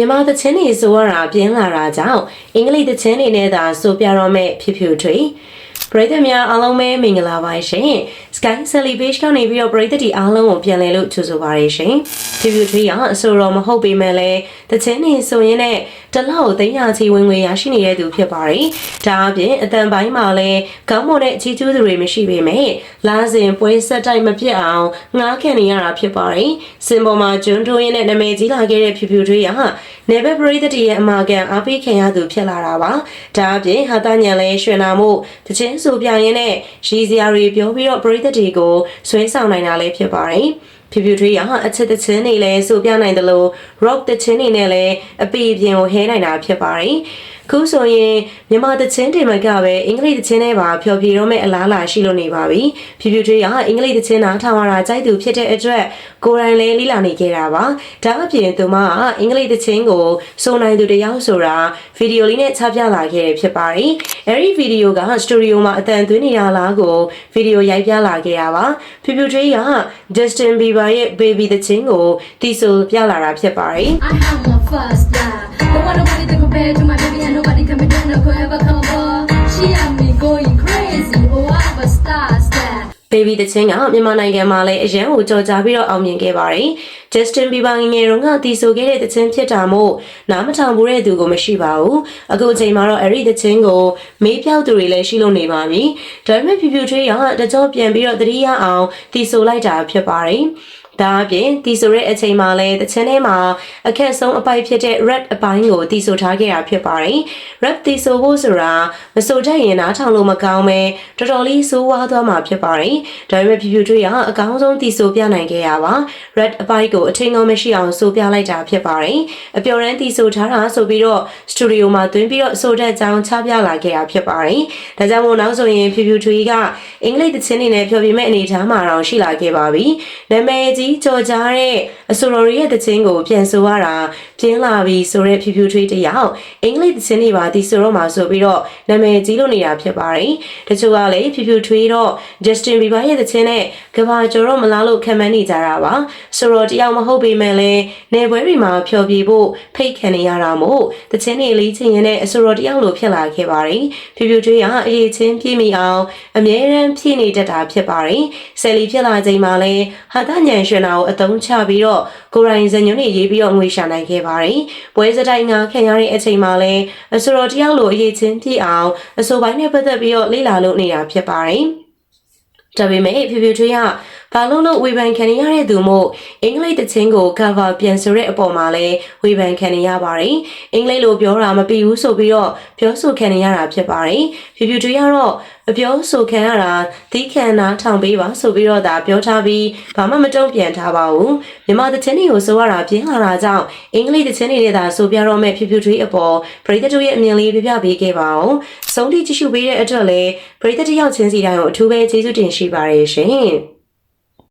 မြန်မာသချင်းတွေဆိုရတာပြင်းလာတာကြောင့်အင်္ဂလိပ်သချင်းတွေနဲ့သာဆိုပြတော့မဲ့ဖြစ်ဖြူထွေပရိသတ်များအားလုံးပဲမင်္ဂလာပါရှင် Sky Celebration ကနေပြီးတော့ပရိသတ်ဒီအားလုံးကိုပြန်လည်လို့ကြိုဆိုပါရရှင်ဖြစ်ဖြူထွေကအဆိုတော်မဟုတ်ပေမဲ့လည်းသချင်းတွေဆိုရင်လည်းတလောက်သိန်းရာချီဝင်ငွေရရှိနေတဲ့သူဖြစ်ပါတယ်ဒါအပြင်အတန်ပိုင်းမှာလည်းကောင်းမွန်တဲ့အခြေကျူးသူတွေမရှိပေမဲ့လာစဉ်ပွဲဆက်တိုက်မပြတ်အောင်ငားခံနေရတာဖြစ်ပါတယ်စင်ပေါ်မှာကျွန်းတိုးရင်းနဲ့နာမည်ကြီးလာခဲ့တဲ့ဖြူဖြူထွေးကနေဘက်ပရိသတ်ရဲ့အမာကန်အားပေးခံရသူဖြစ်လာတာပါဒါအပြင်ဟာတာညံလဲရွှေနာမှုတချင်းဆိုပြရင်းနဲ့ရီစရာတွေပြောပြီးတော့ပရိသတ်တွေကိုဆွဲဆောင်နိုင်တာလည်းဖြစ်ပါတယ် ဖြူဖြူထွေးရအချက်တချင်းတွေလည်းဆိုပြနိုင်တယ်လို့ rock တချင်းတွေနဲ့လည်းအပီအပြင်ကိုဟဲနိုင်တာဖြစ်ပါတယ်ခုဆိုရင်မြန်မာတချင်းတွေမှာကပဲအင်္ဂလိပ်တချင်းတွေပါဖျော်ဖြေတော့မဲ့အလားအလာရှိလို့နေပါပြီဖြူဖြူထွေးကအင်္ဂလိပ်တချင်းနားထောင်ရတာကြိုက်သူဖြစ်တဲ့အတွက်ကိုယ်တိုင်လည်းလိလာနေခဲ့တာပါဒါအပြင်သူမကအင်္ဂလိပ်တချင်းကိုစုံနိုင်သူတယောက်ဆိုတာဗီဒီယိုလေးနဲ့ချပြလာခဲ့တယ်ဖြစ်ပါတယ်အဲဒီဗီဒီယိုကစတူဒီယိုမှာအတန်သွင်းနေတာလားကိုဗီဒီယိုရိုက်ပြလာခဲ့တာပါဖြူဖြူထွေးက Justin Bieber ရဲ့ Baby တချင်းကိုတီဆိုပြလာတာဖြစ်ပါတယ် baby တချင်းကမြန်မာနိုင်ငံမှာလည်းအရန်ကိုကြော်ကြားပြီးတော့အောင်မြင်ခဲ့ပါတယ်။ Justin Bieber ငယ်ငယ်တုန်းကတီးဆိုခဲ့တဲ့တချင်းဖြစ်တာမို့နားမထောင်ဘူးတဲ့သူကိုမရှိပါဘူး။အခုအချိန်မှာတော့အဲ့ဒီတချင်းကိုမေးပြောက်သူတွေလည်းရှိလို့နေပါပြီ။ဒါပေမဲ့ဖြူဖြူထွေးကတကြောပြန်ပြီးတော့တတိယအောင်တီးဆိုလိုက်တာဖြစ်ပါတယ်။ ဒါအပြင်တီဆိုတဲ့အချိန်မှာလဲတချင်ထဲမှာအခက်ဆုံးအပိုက်ဖြစ်တဲ့ red အပိုင်းကိုတီဆိုထားခဲ့တာဖြစ်ပါတယ်။ red တီဆိုဖို့ဆိုတာမဆိုတတ်ရင်နားထောင်လို့မကောင်းပဲတော်တော်လေးဆိုးဝါးသွားမှာဖြစ်ပါတယ်။ဒါပေမဲ့ဖြူဖြူတွေ့ရအကောင်းဆုံးတီဆိုပြနိုင်ခဲ့ရပါ။ red အပိုင်းကိုအထင်ကောင်းမရှိအောင်ဆိုပြလိုက်တာဖြစ်ပါတယ်။အပျော်ရန်တီဆိုထားတာဆိုပြီးတော့စတူဒီယိုမှာသွင်းပြီးတော့ဆိုတဲ့အကြောင်းချပြလာခဲ့တာဖြစ်ပါတယ်။ဒါကြောင့်မို့နောက်ဆိုရင်ဖြူဖြူထွေးကအင်္ဂလိပ်သချင်းတွေနဲ့ဖျော်ဖြေမဲ့အနေအထားမှာတော့ရှိလာခဲ့ပါပြီ။နာမည်ကြီးကြော်ကြားတဲ့အဆိုတော်ရဲ့တခြင်းကိုပြန်ဆိုရတာပြင်းလာပြီဆိုတဲ့ဖြူဖြူထွေးတယောက်အင်္ဂလိပ်တခြင်းတွေပါဒီဆိုတော့မှာဆိုပြီးတော့နာမည်ကြီးလို့နေတာဖြစ်ပါတယ်။တချို့ကလည်းဖြူဖြူထွေးတော့ Justin Bieber ရဲ့တခြင်းနဲ့ကဘာကျော်တော့မလားလို့ခံမှန်းနေကြတာပါ။ဆိုတော့တယောက်မဟုတ်ပေမဲ့လည်းနေပွဲတွေမှာဖျော်ဖြေဖို့ဖိတ်ခံနေရတာမို့တခြင်းတွေလေးချင်းရင်နဲ့အဆိုတော်တယောက်လိုဖြစ်လာခဲ့ပါတယ်။ဖြူဖြူထွေးကအရေးချင်းပြည့်မိအောင်အမြဲတမ်းဖြည့်နေတတ်တာဖြစ်ပါတယ်။ဆယ်လီဖြစ်လာချိန်မှာလည်းဟာတညံရွှေနာကိုအသုံးချပြီးတော့ကိုရိုင်းဇညွန်းတွေရေးပြီးတော့ငွေရှာနိုင်ခဲ့ပါတယ်။ပွဲစတိုင်းကခံရတဲ့အချိန်မှာလည်းအဆိုတော်တယောက်လိုအရေးချင်းပြည့်အောင်အဆိုပိုင်းနဲ့ပတ်သက်ပြီးတော့လေ့လာလို့နေတာဖြစ်ပါတယ်။ဒါပေမဲ့ဖြူဖြူထွေးက ဘာလို့လို့ဝေဖန်ခံရတဲ့သူမို့အင်္ဂလိပ်တချင်းကို cover ပြန်ဆိုတဲ့အပေါ်မှာလည်းဝေဖန်ခံရပါတယ်။အင်္ဂလိပ်လိုပြောတာမပြီးဘူးဆိုပြီးတော့ပြောဆိုခံရတာဖြစ်ပါတယ်။ဖြူဖြူထွေးကတော့အပြောဆိုခံရတာသီးခံနာထောင်ပေးပါဆိုပြီးတော့ဒါပြောထားပြီးဘာမှမတုံ့ပြန်ထားပါဘူး။မြန်မာတချင်းတွေကိုဆိုရတာပြင်းလာတာကြောင့်အင်္ဂလိပ်တချင်းတွေနဲ့သာဆိုပြတော့မဲ့ဖြူဖြူထွေးအပေါ်ပရိသတ်တို့ရဲ့အမြင်လေးပြပြပေးခဲ့ပါအောင်။ဆုံးထိကြည့်ရှုပေးတဲ့အတွက်လည်းပရိသတ်တယောက်ချင်းစီတိုင်းကိုအထူးပဲကျေးဇူးတင်ရှိပါတယ်ရှင်။